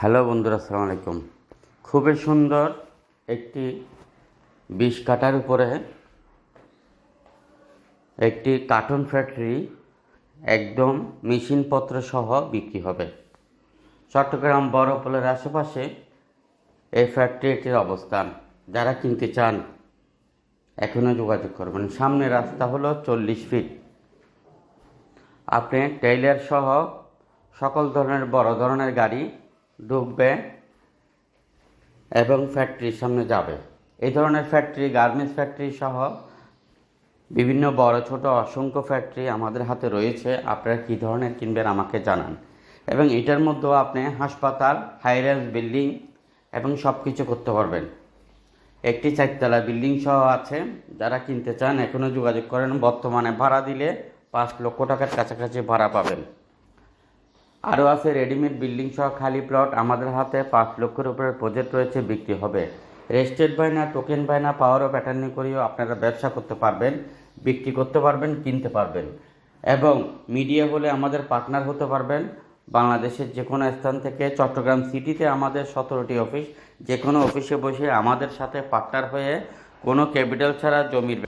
Hello বন্ধুরা, আসসালামু আলাইকুম। খুবই সুন্দর একটি বিষ কাটার উপরে একটি কার্টুন ফ্যাক্টরি একদম মেশিনপত্র সহ বিক্রি হবে। চট্টগ্রাম বড়পোলের আশেপাশে এই ফ্যাক্টরিটির অবস্থান। যারা কিনতে চান এখনও যোগাযোগ করবেন। সামনে রাস্তা হলো চল্লিশ ফিট। আপনি টেইলার সহ সকল ধরনের, বড় ধরনের গাড়ি ঢুকবে এবং ফ্যাক্টরির সামনে যাবে। এই ধরনের ফ্যাক্টরি গার্মেন্টস ফ্যাক্টরি সহ বিভিন্ন বড়, ছোট, অসংখ্য ফ্যাক্টরি আমাদের হাতে রয়েছে। আপনারা কী ধরনের কিনবেন আমাকে জানান। এবং এটার মধ্যেও আপনি হাসপাতাল হাইরাইজ বিল্ডিং এবং সব কিছু করতে পারবেন। একটি চারতলা বিল্ডিং সহ আছে। যারা কিনতে চান এখনও যোগাযোগ করেন। বর্তমানে ভাড়া দিলে পাঁচ লক্ষ টাকার কাছাকাছি ভাড়া পাবেন। আরও আছে রেডিমেড বিল্ডিং সহ খালি প্লট। আমাদের হাতে পাঁচ লক্ষের উপরে প্রজেক্ট রয়েছে, বিক্রি হবে। রেজিস্টেড বায়না, টোকেন বায়না পাওয়ার ও প্যাটার্নিং করেও আপনারা ব্যবসা করতে পারবেন, বিক্রি করতে পারবেন, কিনতে পারবেন। এবং মিডিয়া হলে আমাদের পার্টনার হতে পারবেন বাংলাদেশের যে কোনো স্থান থেকে। চট্টগ্রাম সিটিতে আমাদের সতেরোটি অফিস যে কোনো অফিসে বসে আমাদের সাথে পার্টনার হয়ে কোনো ক্যাপিটাল ছাড়া জমির